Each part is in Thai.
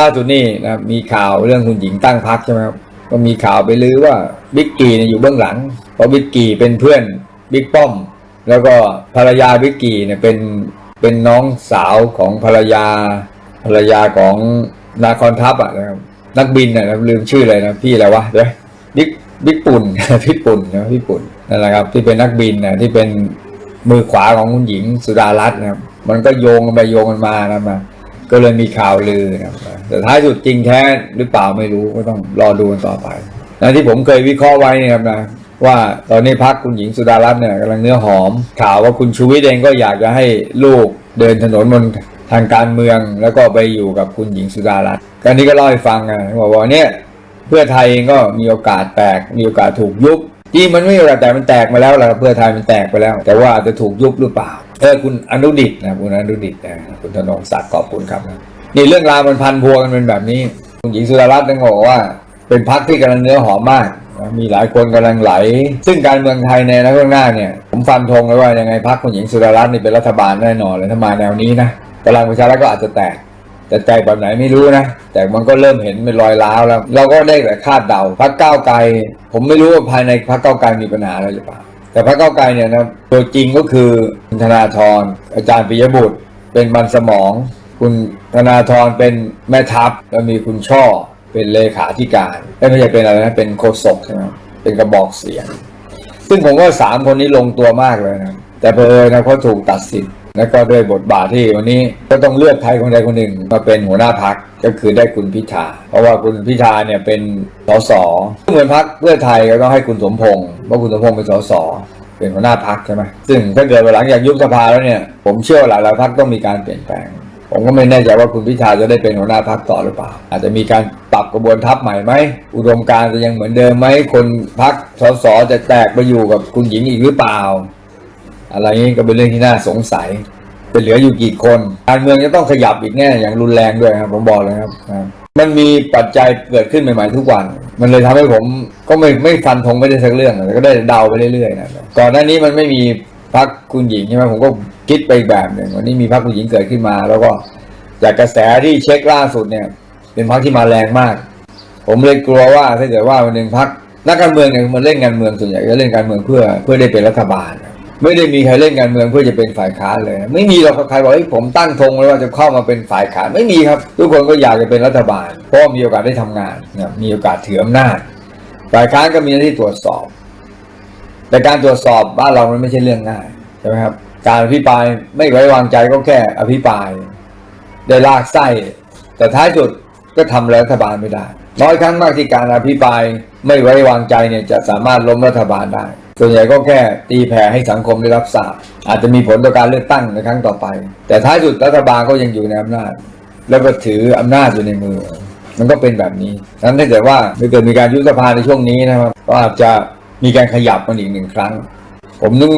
ล่าสุดนี่นะมีข่าวเรื่องคุณหญิงตั้งพักใช่ไหมครับก็มีข่าวไปลือว่าบิ๊กกีเนี่ยอยู่เบื้องหลังเพราะบิ๊กกีเป็นเพื่อนบิ๊กป้อม แล้วก็ภรรยาบิ๊กกีเนี่ยเป็นเป็นน้องสาวของภรรยา ภรรยาของนาคอนทัพอะนะครับนักบินอะนะลืมชื่อเลยนะพี่อะไรวะเดี๋ยวบิ๊กบิ๊กปุ่นพี่ปุ่นนะพี่ปุ่นนั่นแหละครับ ที่เป็นนักบินนะที่เป็นมือขวาของคุณหญิงสุดารัตน์นะครับมันก็โยงกันไปโยงกันมานะมา ก็เลยมีข่าวลือนะแต่ท้ายสุดจริงแท้หรือเปล่าไม่รู้ก็ต้องรอดูกันต่อไปนะที่ผมเคยวิเคราะห์ไว้นี่ครับนะว่าตอนนี้พักคุณหญิงสุดารัตน์เนี่ยกำลังเนื้อหอม ข่าวว่าคุณชูวิทย์เองก็อยากจะให้ลูกเดินถนนบนทางการเมือง แล้วก็ไปอยู่กับคุณหญิงสุดารัตน์การนี้ก็เล่าให้ฟังนะบอกว่าเนี่ยเพื่อไทยเองก็มีโอกาสแตกมีโอกาสถูกยุบจริงมันไม่มีโอกาสแตกมันแตกมาแล้วแหละเพื่อไทยมันแตกไปแล้ว แต่ว่าจะถูกยุบหรือเปล่า เออคุณอนุดิตนะคุณอนุดิตนะคุณธนงศักดิ์ขอบคุณครับนี่เรื่องราวมันพันพวงกันเป็นแบบนี้ คุณหญิงสุดารัตน์ต้องบอกว่า เป็นพักที่กำลังเนื้อหอมมากมีหลายคนกำลังไหล ซึ่งการเมืองไทยในอนาคตข้างหน้าเนี่ย ผมฟันธงเลยว่ายังไงพักคุณหญิงสุดารัตน์นี่เป็นรัฐบาลแน่นอนเลยถ้ามาแนวนี้นะพลังประชารัฐก็อาจจะแตกแต่ใจแบบไหนไม่รู้นะ แต่มันก็เริ่มเห็นเป็นรอยร้าวแล้ว เราก็ได้แต่คาดเดาพักก้าวไกล ผมไม่รู้ว่าภายในพักก้าวไกลมีปัญหาอะไรหรือเปล่า แต่พระเก้าไกลเนี่ยนะตัวจริงก็คือคุณธนาธรอาจารย์ปิยบุตร เป็นมันสมอง คุณธนาธรเป็นแม่ทัพแล้วมีคุณช่อเป็นเลขาธิการไม่ใช่เป็นอะไรนะเป็นโฆษกใช่ไหมเป็นกระบอกเสียง ซึ่งผมว่าสามคนนี้ลงตัวมากเลยนะแต่เพอญนะเขาถูกตัดสิน แล้วก็ด้วยบทบาทที่วันนี้ก็ต้องเลือกใครคนใดคนหนึ่งมาเป็นหัวหน้าพักก็คือได้คุณพิธา เพราะว่าคุณพิธาเนี่ยเป็นสสเหมือนพักเพื่อไทยก็ต้องให้คุณสมพงษ์เพราะคุณสมพงษ์เป็นสสเป็นหัวหน้าพักใช่ไหมซึ่งถ้าเกิดหลังจากยุบสภาแล้วเนี่ยผมเชื่อว่าหลายพักต้องมีการเปลี่ยนแปลง ผมก็ไม่แน่ใจว่าคุณพิธาจะได้เป็นหัวหน้าพักต่อหรือเปล่า อาจจะมีการปรับกระบวนทัพใหม่ไหมอุดมการจะยังเหมือนเดิมไหมคนพักสสจะแตกไปอยู่กับคุณหญิงอีกหรือเปล่า อะไรนี้ก็เป็นเรื่องที่น่าสงสัยจะเหลืออยู่กี่คนการเมืองจะต้องขยับอีกแน่อย่างรุนแรงด้วยครับผมบอกเลยครับ มันมีปัจจัยเกิดขึ้นใหม่ๆทุกวัน มันเลยทำให้ผมก็ไม่ไม่ฟันธงไม่ได้สักเรื่องแต่ก็ได้เดาไปเรื่อยๆนะก่อนหน้านี้มันไม่มีพักคุณหญิงใช่ไหมผมก็คิดไปแบบหนึ่งวันนี้มีพักคุณหญิงเกิดขึ้นมา แล้วก็จากกระแสที่เช็คล่าสุดเนี่ย เป็นพักที่มาแรงมาก ผมเลยกลัวว่าถ้าเกิดว่าวันหนึ่งพักนักการเมืองเนี่ยมันเล่นการเมืองส่วนใหญ่ก็เล่นการเมืองเพื่อเพื่อได้เป็นรัฐบาล ไม่ได้มีใครเล่นการเมืองเพื่อจะเป็นฝ่ายค้านเลย ไม่มีหรอกใครบอกให้ผมตั้งธงไว้ว่าจะเข้ามาเป็นฝ่ายค้านไม่มีครับ ทุกคนก็อยากจะเป็นรัฐบาล เพราะมีโอกาสได้ทำงานนมีโอกาสถืออำนาจฝ่ายค้านก็มีหน้าที่ตรวจสอบ แต่การตรวจสอบบ้านเรามันไม่ใช่เรื่องง่ายใช่ไหมครับ การอภิปรายไม่ไว้วางใจก็แค่อภิปราย ได้ลากไส้ แต่ท้ายสุดก็ทำรัฐบาลไม่ได้ น้อยครั้งมากที่การอภิปรายไม่ไว้วางใจเนี่ยจะสามารถล้มรัฐบาลได้ส่วนใหญ่ก็แค่ตีแผ่ให้สังคมได้รับทราบอาจจะมีผลต่อการเลือกตั้งในครั้งต่อไป แต่ท้ายสุดรัฐบาลก็ยังอยู่ในอำนาจ แล้วก็ถืออำนาจอยู่ในมือ มันก็เป็นแบบนี้นั้นถ้าเกิดว่าถ้าเกิดมีการยุบสภาในช่วงนี้นะครับก็อาจจะมีการขยับมันอีกหนึ่งครั้ง ผมนึก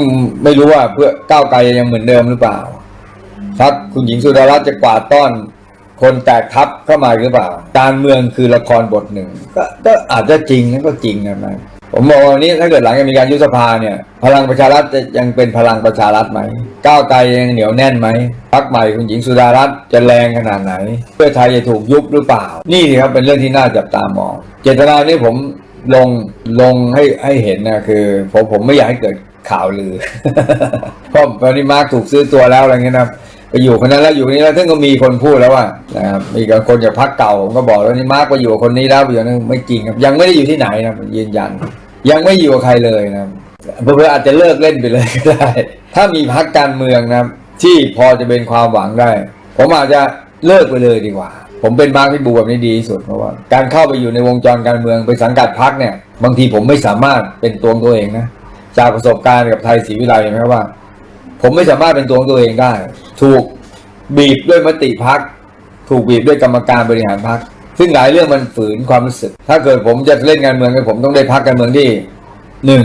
ไม่รู้ว่าเพื่อก้าวไกลยังเหมือนเดิมหรือเปล่าพักคุณหญิงสุดารัตน์จะกวาดต้อนคนแตกทัพเข้ามาหรือเปล่า การเมืองคือละครบทหนึ่ง ก็ก็อาจจะจริงนั่นก็จริงนะมัน ผมบอกว่าวันนี้ถ้าเกิดหลังจากมีการยุบสภาเนี่ย พลังประชารัฐจะยังเป็นพลังประชารัฐไหมก้าวไกลยังเหนียวแน่นไหมพักใหม่คุณหญิงสุดารัตน์จะแรงขนาดไหน เพื่อไทยจะถูกยุบหรือเปล่า นี่ครับเป็นเรื่องที่น่าจับตามอง เจตนานี้ผมลงลงให้ให้เห็นนะคือ ผมผมไม่อยากให้เกิดข่าวลือเพราะตอนนี้มาร์กถูกซื้อตัวแล้วอะไรเงี้ยนะ ไปอยู่คนนั้นแล้วอยู่คนนี้แล้วซึ่งก็มีคนพูดแล้วว่านะครับมีคนจากพักเก่าผมก็บอกแล้วนี่มาร์กไปอยู่กับคนนี้แล้วไปอยู่นั้นไม่จริงครับ ยังไม่ได้อยู่ที่ไหนนะยืนยัน ยังไม่อยู่กับใครเลยนะเพื่ออาจจะเลิกเล่นไปเลยก็ได้ ถ้ามีพักการเมืองนะที่พอจะเป็นความหวังได้ ผมอาจจะเลิกไปเลยดีกว่า ผมเป็นมาร์กพิบูแบบนี้ดีที่สุดเพราะว่า การเข้าไปอยู่ในวงจรการเมืองไปสังกัดพักเนี่ย บางทีผมไม่สามารถเป็นตัวของตัวเองนะจากประสบการณ์กับไทยศรีวิไลเห็นไหมว่า ผมไม่สามารถเป็นตัวของตัวเองได้ ถูกบีบด้วยมติพัก ถูกบีบด้วยกรรมการบริหารพัก ซึ่งหลายเรื่องมันฝืนความรู้สึก ถ้าเกิดผมจะเล่นการเมืองผมต้องได้พักการเมืองที่หนึ่ง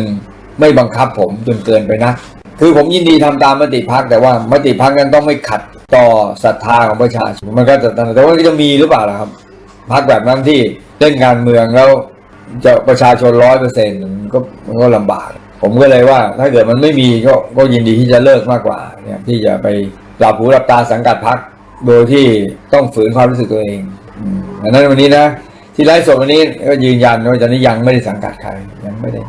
ไม่บังคับผมจนเกินไปนะ คือผมยินดีทำตามมติพักแต่ว่ามติพักนั้นต้องไม่ขัดต่อศรัทธาของประชาชนมันก็จะแต่ว่าจะมีหรือเปล่าล่ะครับพักแบบนั้นที่เล่นการเมืองแล้วจะประชาชนร้อยเปอร์เซ็นต์ก็มันก็ลำบาก ผมก็เลยว่า ถ้าเกิดมันไม่มีก็ก็ยินดีที่จะเลิกมากกว่า เนี่ยที่จะไปหลับหูหลับตาสังกัดพักโดยที่ต้องฝืนความรู้สึกตัวเองอันนั้นวันนี้นะที่ไลฟ์สดวันนี้ก็ยืนยันว่าตอนนี้ยังไม่ได้สังกัดใครยังไม่ได้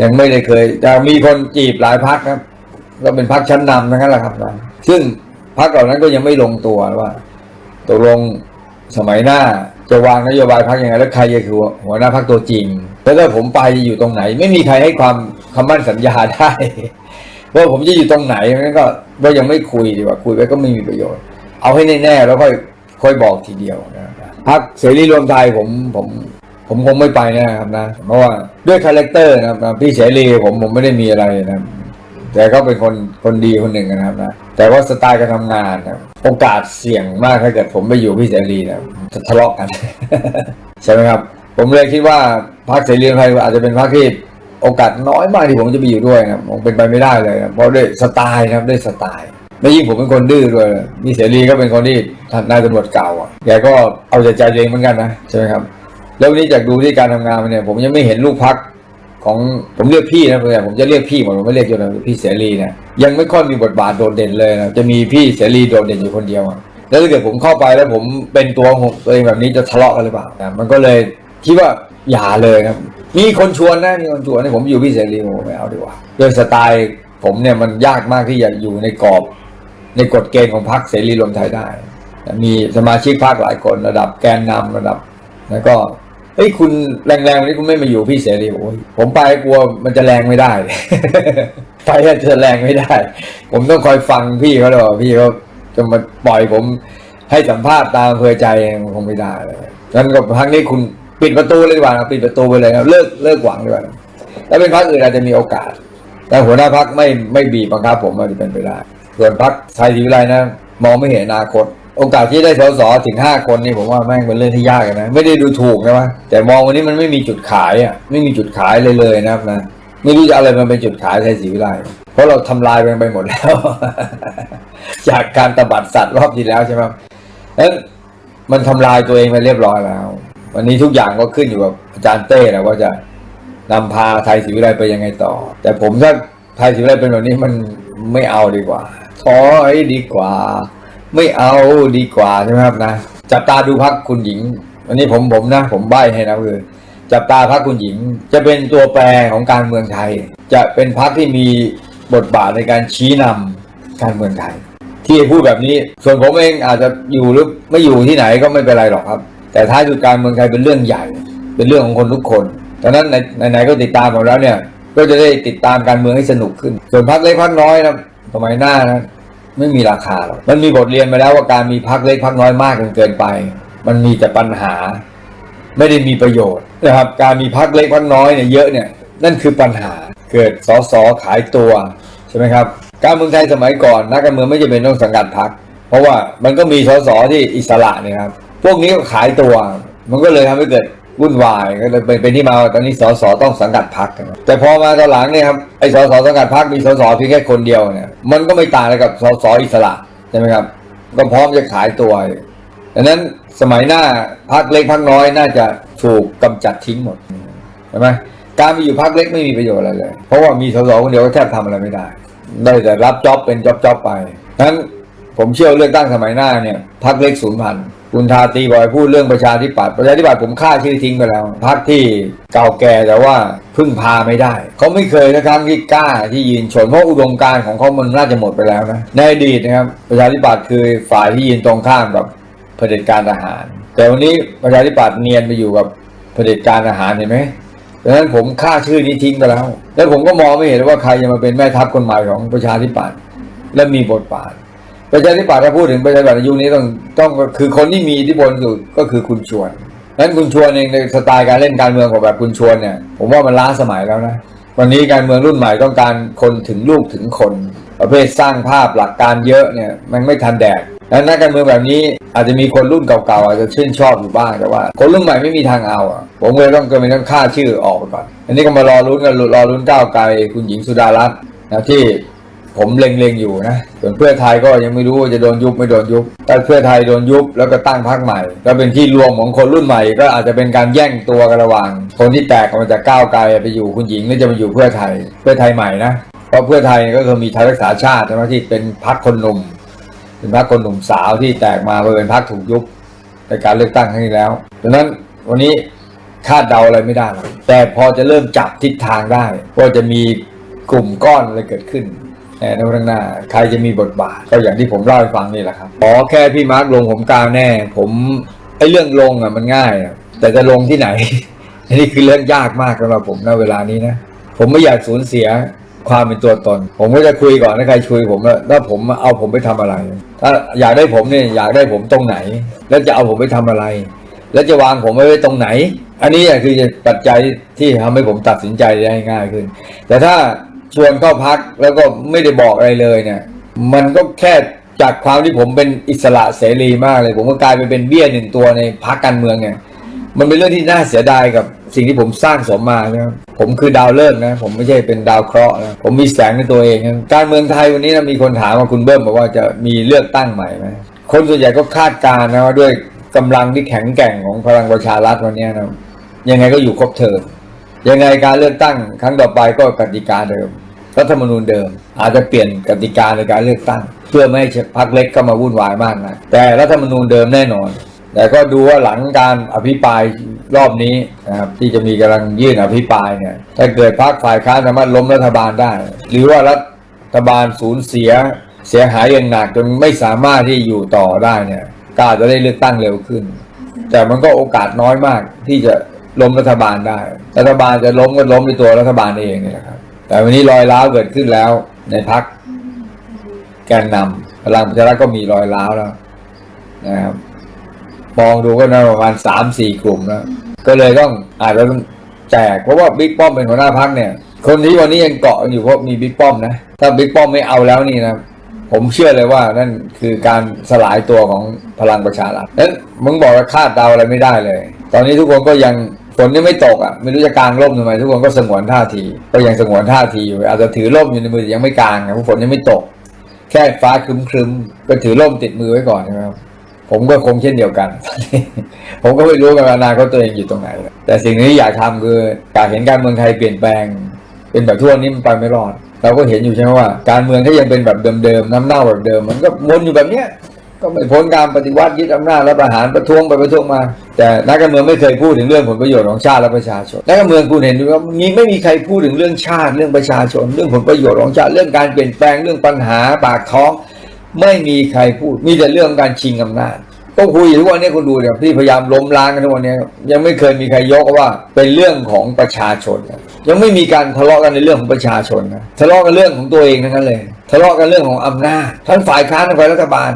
ยังไม่ได้เคยแต่มีคนจีบหลายพักครับ ก็เป็นพักชั้นนำทั้งนั้นแหละครับนะซึ่งพักเหล่านั้นก็ยังไม่ลงตัวว่าตกลงสมัยหน้า จะวางนโยบายพักยังไงแล้วใครจะคือหัวหน้าพักตัวจริง แล้วถ้าผมไปจะอยู่ตรงไหน ไม่มีใครให้ความคำมั่นสัญญาได้ว่าผมจะอยู่ตรงไหนนั้นก็ก็ยังไม่คุยดีกว่าคุยไปก็ไม่มีประโยชน์ เอาให้แน่ๆแล้วค่อยค่อยบอกทีเดียวนะครับพักเสรีรวมไทยผมผมผมคงไม่ไปนะครับนะ เพราะว่าด้วยคาแรคเตอร์นะครับพี่เสรีผมผมไม่ได้มีอะไรนะ แต่ก็เป็นคนคนดีคนหนึ่งนะครับนะแต่ว่าสไตล์การทำงานนะโอกาสเสี่ยงมากถ้าเกิดผมไปอยู่พี่เสรีนะจะทะเลาะกัน ใช่ไหมครับ ผมเลยคิดว่าพรรคเสรีไทยอาจจะเป็นพรรคที่โอกาสน้อยมากที่ผมจะไปอยู่ด้วยนะผมเป็นไปไม่ได้เลยนะเพราะด้วยสไตล์นะครับด้วยสไตล์ไม่ยิ่งผมเป็นคนดื้อด้วยมีเสรีก็เป็นคนที่ทนายตำรวจเก่าอะแกก็เอาใจใจเองเหมือนกันนะใช่ไหมครับ แล้ววันนี้จากดูที่การทำงานเนี่ย ผมยังไม่เห็นลูกพัก ของผมเรียกพี่นะแต่ผมจะเรียกพี่หมดผมไม่เรียกโยนะพี่เสรีนี่ยยังไม่ค่อยมีบทบาทโดดเด่นเลยนะจะมีพี่เสรีโดดเด่นอยู่คนเดียวอะแล้วถ้าเกิดผมเข้าไปแล้วผมเป็นตัวของตัวเองแบบนี้จะทะเลาะกันหรือเปล่านะมันก็เลยคิดว่าอย่าเลยครับมีคนชวนนะมีคนชวนให้ผมอยู่พี่เสรีผมไม่เอาดีกว่าด้วยสไตล์ผมเนี่ยมันยากมากที่จะอยู่ในกรอบ ในกฎเกณฑ์ของพรรคเสรีรวมไทยได้ มีสมาชิกพรรคหลายคนระดับแกนนำระดับ แล้วก็ ฮ้ยคุณแรงๆวันนี้คุณไม่มาอยู่พี่เสรีโอ้ยผมไปกลัวมันจะแรงไม่ได้ ไปอาจจะแรงไม่ได้ ผมต้องคอยฟังพี่เขาเลยว่าพี่เขาจะมาปล่อยผมให้สัมภาษณ์ตามเพอใจคงไม่ได้เลยงั้นก็ครั้งนี้คุณปิดประตูเลยดีกว่าปิดประตูไปเลยนะเลิกเลิกหวังดีกว่าแล้วเป็นพรรคอื่นอาจจะมีโอกาส แต่หัวหน้าพรรคไม่ไม่บีบบังคับผมมันจะเป็นไปได้ ส่วนพรรคไทยศรีวิไลนะ มองไม่เห็นอนาคต โอกาสที่ได้สสถึงห้าคนนี่ผมว่าแม่งเป็นเรื่องที่ยากนะ ไม่ได้ดูถูกนะวะแต่มองวันนี้มันไม่มีจุดขายอะ ไม่มีจุดขายเลยเลยนะครับนะไม่รู้จะอาอะไรมันเป็นจุดขายไทยศรีวิไลเพราะเราทำลายมันไปหมดแล้ว จากการตบัดสัตว์รอบที่แล้วใช่ไหมเอ้ยมันทำลายตัวเองไปเรียบร้อยแล้ว วันนี้ทุกอย่างก็ขึ้นอยู่กับอาจารย์เต้และว่าจะนำพาไทยศรีวิไลไปยังไงต่อ แต่ผมถ้าไทยศรีวิไลเป็นแบบนี้มันไม่เอาดีกว่าถอยดีกว่า ไม่เอาดีกว่าใช่ไหมครับนะจับตาดูพักคุณหญิง อันนี้ผมผมนะ ผมใบ้ให้นะคือจับตาพักคุณหญิง จะเป็นตัวแปรของการเมืองไทย จะเป็นพักที่มีบทบาทในการชี้นำการเมืองไทย ที่พูดแบบนี้ ส่วนผมเองอาจจะอยู่หรือไม่อยู่ที่ไหนก็ไม่เป็นไรหรอกครับ แต่ท้ายสุดการเมืองไทยเป็นเรื่องใหญ่ เป็นเรื่องของคนทุกคนดังนั้นในไหนๆก็ติดตามผมแล้วเนี่ย ก็จะได้ติดตามการเมืองให้สนุกขึ้น ส่วนพักเล็กพักน้อยนะสมัยหน้านะ ไม่มีราคาหรอกมันมีบทเรียนมาแล้วว่าการมีพักเล็กพักน้อยมากจนเกินไป มันมีแต่ปัญหา ไม่ได้มีประโยชน์นะครับ การมีพักเล็กพักน้อยเนี่ยเยอะเนี่ยนั่นคือปัญหาเกิดสอสอขายตัวใช่ไหมครับการเมืองไทยสมัยก่อนนักการเมืองไม่จำเป็นต้องสังกัดพักเพราะว่ามันก็มีสสที่อิสระเนี่ยครับพวกนี้ก็ขายตัว มันก็เลยทำให้เกิด วุ่นวายก็เลยเป็นที่มาตอนนี้สสต้องสังกัดพักแต่พอมาตอนหลังเนี่ยครับไอ้สสสังกัดพักมีสสเพียงแค่คนเดียวเนี่ยมันก็ไม่ต่างอะไรกับสสอิสระใช่ไหมครับ ก็พร้อมจะขายตัวดังนั้นสมัยหน้าพักเล็กพักน้อยน่าจะถูกกำจัดทิ้งหมดใช่ไหมการมีอยู่พักเล็กไม่มีประโยชน์อะไรเลย เพราะว่ามีสสคนเดียวก็แทบทำอะไรไม่ได้ ได้แต่รับจ็อบเป็นจ็อบจ็อบไปนั้น ผมเชื่อเลือกตั้งสมัยหน้าเนี่ยพักเล็กศูนย์พันคุณทาตีบอยพูดเรื่องประชาธิปัตย์ประชาธิปัตย์ผมฆ่าชื่อทิ้งไปแล้วพักที่เก่าแก่แต่ว่าพึ่งพาไม่ได้ เขาไม่เคยนะครับที่กล้าที่ยืนชนเพราะอุดมการณ์ของเขามันน่าจะหมดไปแล้วนะในอดีตนะครับประชาธิปัตย์คือฝ่ายที่ยืนตรงข้ามกับเผด็จการทหาร แต่วันนี้ประชาธิปัตย์เนียนไปอยู่กับเผด็จการทหารเห็นไหมดังนั้นผมฆ่าชื่อนี้ทิ้งไปแล้ว แล้วผมก็มองไม่เห็นว่าใครจะมาเป็นแม่ทัพคนใหม่ของประชาธิปัตย์และมีบทบาท ประชาธิปัตย์ถ้าพูดถึงประชาธิปัตย์ในยุคนี้ต้องต้องคือคนที่มีอิทธิพลสุดก็คือคุณชวนนั้นคุณชวนเองในสไตล์การเล่นการเมืองของแบบคุณชวนเนี่ย ผมว่ามันล้าสมัยแล้วนะวันนี้การเมืองรุ่นใหม่ต้องการคนถึงลูกถึงคน ประเภทสร้างภาพหลักการเยอะเนี่ยมันไม่ทันแดดแล้วนักการเมืองแบบนี้อาจจะมีคนรุ่นเก่าๆอาจจะชื่นชอบอยู่บ้างแต่ว่า คนรุ่นใหม่ไม่มีทางเอาอะผมเลยต้องก็มีต้องฆ่าชื่อออกไปก่อนอันนี้ก็มารอลุ้นกันรอลุ้นก้าวไกลคุณหญิงสุดารัตน์นะที่ ผมเล็งๆอยู่นะส่วนเพื่อไทยก็ยังไม่รู้ว่าจะโดนยุบไม่โดนยุบถ้าเพื่อไทยโดนยุบแล้วก็ตั้งพรรคใหม่ ก็เป็นที่รวมของคนรุ่นใหม่ ก็อาจจะเป็นการแย่งตัวกันระหว่าง คนที่แตกออกมาจากก้าวไกลไปอยู่คุณหญิงหรือจะมาอยู่เพื่อไทย เพื่อไทยใหม่นะเพราะเพื่อไทยก็คือมีไทยรักษาชาติใช่ไหมที่เป็นพรรคคนหนุ่มเป็นพรรคคนหนุ่มสาวที่แตกมาเป็นพรรคถูกยุบในการเลือกตั้งครั้งที่แล้วดังนั้นวันนี้คาดเดาอะไรไม่ได้ แต่พอจะเริ่มจับทิศทางได้ว่าจะมีกลุ่มก้อนอะไรเกิดขึ้น ในอนาคตข้างหน้าใครจะมีบทบาทก็อย่างที่ผมเล่าให้ฟังนี่แหละครับขอแค่พี่มาร์กลงผมกลาแน่ ผมไอ้เรื่องลงอะมันง่ายแต่จะลงที่ไหนอันนี้คือเรื่องยากมากสำหรับผมณเวลานี้นะผมไม่อยากสูญเสียความเป็นตัวตน ผมก็จะคุยก่อนถ้าใครคุยผมแล้วแล้วผมเอาผมไปทำอะไร ถ้าอยากได้ผมเนี่ยอยากได้ผมตรงไหน แล้วจะเอาผมไปทำอะไร แล้วจะวางผมไว้ตรงไหน อันนี้คือปัจจัยที่ทำให้ผมตัดสินใจได้ง่ายขึ้น แต่ถ้า ชวนเข้าพักแล้วก็ไม่ได้บอกอะไรเลยเนี่ย มันก็แค่จากความที่ผมเป็นอิสระเสรีมากเลย ผมก็กลายไปเป็นเบี้ยหนึ่งตัวในพักการเมืองไงมันเป็นเรื่องที่น่าเสียดายกับสิ่งที่ผมสร้างสมมานะผมคือดาวฤกษ์นะ ผมไม่ใช่เป็นดาวเคราะห์นะ ผมมีแสงในตัวเองนะการเมืองไทยวันนี้นะมีคนถามว่าคุณเบิ้มบอกว่าจะมีเลือกตั้งใหม่ไหมคนส่วนใหญ่ก็คาดการณ์นะว่าด้วยกำลังที่แข็งแกร่งของพลังประชารัฐวันนี้นะยังไงก็อยู่ครบเทอมยังไงการเลือกตั้งครั้งต่อไปก็กติกาเดิม รัฐธรรมนูญเดิม อาจจะเปลี่ยนกติกาในการเลือกตั้ง เพื่อไม่ให้พรรคเล็กก็มาวุ่นวายมากนะแต่รัฐธรรมนูญเดิมแน่นอน แต่ก็ดูว่าหลังการอภิปรายรอบนี้นะครับที่จะมีกำลังยื่นอภิปรายเนี่ยถ้าเกิดพรรคฝ่ายค้านสามารถล้มรัฐบาลได้ หรือว่ารัฐบาลสูญเสียเสียหายอย่างหนักจนไม่สามารถที่อยู่ต่อได้เนี่ยก็อาจจะได้เลือกตั้งเร็วขึ้น แต่มันก็โอกาสน้อยมากที่จะล้มรัฐบาลได้ รัฐบาลจะล้มก็ล้มในตัวรัฐบาลเองนี่แหละครับ แต่วันนี้รอยร้าวเกิดขึ้นแล้ว ในพักแกนนำพลังประชารัฐก็มีรอยร้าวแล้วนะครับมองดูก็น่าประมาณสามสี่กลุ่มแล้วก็เลยต้องอาจจะต้องแจกเพราะว่าบิ๊กป้อมเป็นหัวหน้าพักเนี่ย คนที่วันนี้ยังเกาะอยู่เพราะมีบิ๊กป้อมนะถ้าบิ๊กป้อมไม่เอาแล้วนี่นะผมเชื่อเลยว่านั่นคือการสลายตัวของพลังประชารัฐนั้นมึงบอกว่าคาดเดาอะไรไม่ได้เลย ตอนนี้ทุกคนก็ยัง ฝนยังไม่ตกอะไม่รู้จะกางร่มทำไมทุกคนก็สงวนท่าที ก็ยังสงวนท่าทีอยู่อาจจะถือร่มอยู่ในมือยังไม่กางนะฝนยังไม่ตก แค่ฟ้าครึมๆก็ถือร่มติดมือไว้ก่อนนะครับผมก็คงเช่นเดียวกัน ผมก็ไม่รู้กันว่าอนาคตตัวเองอยู่ตรงไหน แต่สิ่งที่อยากทำคืออยากเห็นการเมืองไทยเปลี่ยนแปลง เป็นแบบทั่วนี้มันไปไม่รอด เราก็เห็นอยู่ใช่ไหมว่า การเมืองถ้ายังเป็นแบบเดิมๆน้ำเน่าแบบเดิม มันก็วนอยู่แบบเนี้ย ก็ไม่พ้นการปฏิวัติยึดอำนาจและประหารประท้วงไปประท้วงมา แต่นักการเมืองไม่เคยพูดถึงเรื่องผลประโยชน์ของชาติและประชาชนนักการเมืองคุณเห็นดูว่ามีไม่มีใครพูดถึงเรื่องชาติเรื่องประชาชน เรื่องผลประโยชน์ของชาติเรื่องการเปลี่ยนแปลงเรื่องปัญหาปากท้อง ไม่มีใครพูดมีแต่เรื่องการชิงอำนาจก็คุยทุกวันนี้คุณดูเนี่ยที่พยายามล้มล้างกันทุกวันนี้ยังไม่เคยมีใครยกว่าเป็นเรื่องของประชาชน ยังไม่มีการทะเลาะกันในเรื่องของประชาชนนะทะเลาะกันเรื่องของตัวเองทั้งนั้นเลย ทะเลาะกันเรื่องของอำนาจทั้งฝ่ายค้านทั้งฝ่ายรัฐบาล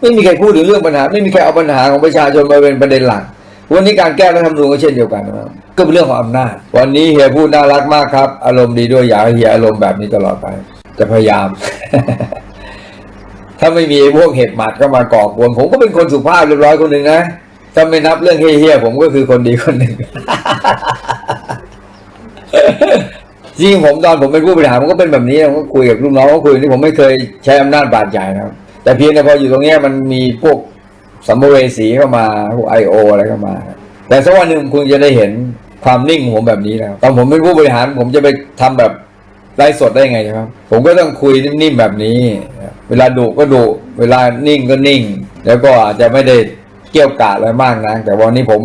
ไม่มีใครพูดถึงเรื่องปัญหา ไม่มีใครเอาปัญหาของประชาชนมาเป็นประเด็นหลัก วันนี้การแก้รัฐธรรมนูญก็เช่นเดียวกันนะครับก็เป็นเรื่องของอำนาจ วันนี้เฮียพูดน่ารักมากครับ อารมณ์ดีด้วยอยากให้เฮียอารมณ์แบบนี้ตลอดไป จะพยายาม ถ้าไม่มีพวกเห็บหมัดเข้ามาก่อกวน ผมก็เป็นคนสุภาพเรียบร้อยคนหนึ่งนะถ้าไม่นับเรื่องเฮี้ยๆผมก็คือคนดีคนหนึ่งจริงผมตอนผมเป็นผู้บริหารผมก็เป็นแบบนี้ผมก็คุยกับลูกน้องก็คุยที่ผมไม่เคยใช้อำนาจบาดใหญ่นะครับ แต่เพียงแต่พออยู่ตรงเนี้ยมันมีพวกสัมภเวสีเข้ามาพวกไอโออะไรเข้ามา แต่สักวันหนึ่งคุณจะได้เห็นความนิ่งของผมแบบนี้แล้วตอนผมเป็นผู้บริหารผมจะไปทำแบบไร้สดได้ไงครับ ผมก็ต้องคุยนิ่มๆแบบนี้ เวลาดุก็ดุเวลานิ่งก็นิ่ง แล้วก็อาจจะไม่ได้เกี่ยวกาดอะไรมากนะแต่วันนี้ผม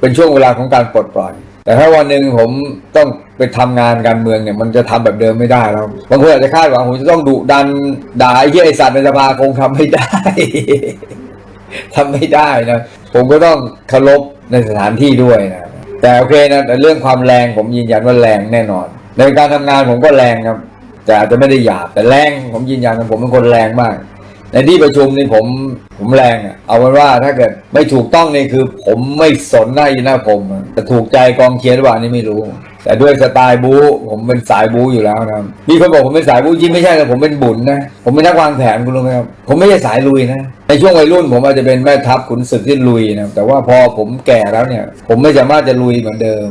เป็นช่วงเวลาของการปลดปล่อย แต่ถ้าวันหนึ่งผมต้องไปทำงานการเมืองเนี่ย มันจะทำแบบเดิมไม่ได้แล้วบางคนอาจจะคาดหวังผมจะต้องดุดันด่าไอ้เหี้ยไอสัตว์ในสภาคงทำไม่ได้ทำไม่ได้นะผมก็ต้องเคารพในสถานที่ด้วยนะแต่โอเคนะแต่เรื่องความแรงผมยืนยันว่าแรงแน่นอน ในการทำงานผมก็แรงครับ แต่อาจจะไม่ได้หยาบแต่แรงผมยืนยันนะผมเป็นคนแรงมาก ในที่ประชุมนี่ผมผมแรงอะเอาเป็นว่าถ้าเกิดไม่ถูกต้องนี่คือ ผมไม่สนหน้าอีหน้าผมอะแต่ถูกใจกองเชียร์หรือเปล่านี่ไม่รู้ แต่ด้วยสไตล์บู๊ผมเป็นสายบู๊อยู่แล้วนะมีคนบอกผมเป็นสายบู๊จริงไม่ใช่นะผมเป็นบุญนะผมเป็นนักวางแผนคุณรู้ไหมครับผมไม่ใช่สายลุยนะในช่วงวัยรุ่นผมอาจจะเป็นแม่ทัพขุนศึกที่ลุยนะแต่ว่าพอผมแก่แล้วเนี่ย ผมไม่สามารถจะลุยเหมือนเดิม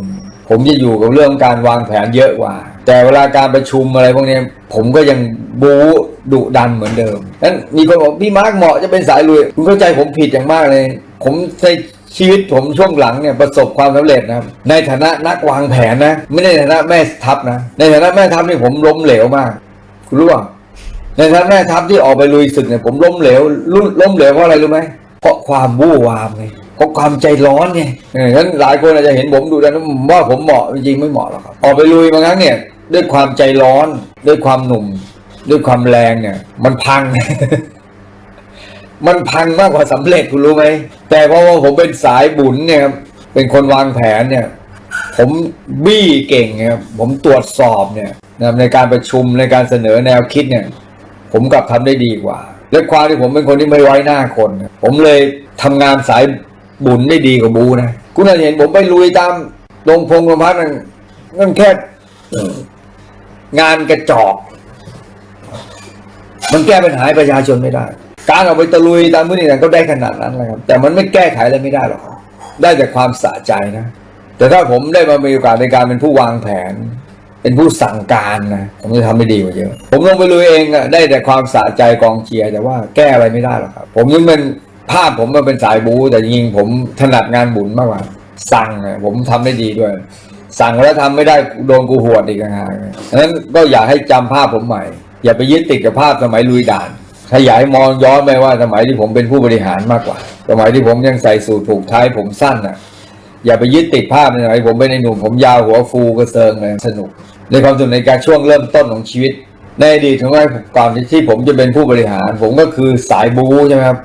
ผมจะอยู่กับเรื่องการวางแผนเยอะกว่า แต่เวลาการประชุมอะไรพวกนี้ผมก็ยังบู๊ดุดันเหมือนเดิมนั้นมีคนบอกพี่มาร์กเหมาะจะเป็นสายลุยคุณเข้าใจผมผิดอย่างมากเลย ผมในชีวิตผมช่วงหลังเนี่ยประสบความสำเร็จนะในฐานะนักวางแผนนะ ไม่ได้ในฐานะแม่ทัพนะ ในฐานะแม่ทัพนี่ผมล้มเหลวมาก คุณรู้ป่ะในฐานะแม่ทัพที่ออกไปลุยศึกเนี่ยผมล้มเหลวล้มล้มเหลวเพราะอะไรรู้ไหมเพราะความบู้วามไงก็ความใจร้อนไงนั้นหลายคนอาจจะเห็นผมดูแล้วว่าผมเหมาะจริงไม่เหมาะหรอกครับ ออกไปลุยบางครั้งเนี่ย ด้วยความใจร้อน ด้วยความหนุ่ม ด้วยความแรงเนี่ย มันพัง มันพังมากกว่าสำเร็จคุณรู้ไหมแต่เพราะว่าผมเป็นสายบุญเนี่ยครับเป็นคนวางแผนเนี่ย ผมบี้เก่งครับผมตรวจสอบเนี่ยนะในการประชุมในการเสนอแนวคิดเนี่ย ผมกลับทำได้ดีกว่าและความที่ผมเป็นคนที่ไม่ไว้หน้าคน ผมเลยทำงานสายบุญได้ดีกว่าบูนะคุณอาจจะเห็นผมไปลุยตามลงพงลงพักนั่นนั่นแค่ งานกระจอก มันแก้ปัญหาประชาชนไม่ได้ การออกไปตะลุยตามพื้นที่ต่างก็ได้ขนาดนั้นแหละครับ แต่มันไม่แก้ไขอะไรไม่ได้หรอกได้แต่ความสะใจนะ แต่ถ้าผมได้มามีโอกาสในการเป็นผู้วางแผน เป็นผู้สั่งการนะผมจะทำได้ดีกว่าเยอะ ผมลงไปลุยเองอะได้แต่ความสะใจกองเชียร์แต่ว่าแก้อะไรไม่ได้หรอกครับ ผมยังเป็นภาพผมมาเป็นสายบูแต่จริงผมถนัดงานบุญมากกว่าสั่งอะผมทำได้ดีด้วย สั่งแล้วทำไม่ได้โดนกูหวดอีกางหากดังนั้นก็อยากให้จำภาพผมใหม่ อย่าไปยึดติดกับภาพสมัยลุยด่าน ขยายมองย้อนไปว่าสมัยที่ผมเป็นผู้บริหารมากกว่า สมัยที่ผมยังใส่สูทผูกท้ายผมสั้นอะ อย่าไปยึดติดภาพในสมัยผมเป็นหนุ่มผมยาวหัวฟูกระเซิงเลยสนุก ในความสนุกในการช่วงเริ่มต้นของชีวิต ในอดีตของเราก่อนที่ผมจะเป็นผู้บริหาร ผมก็คือสายบูใช่ไหมครับ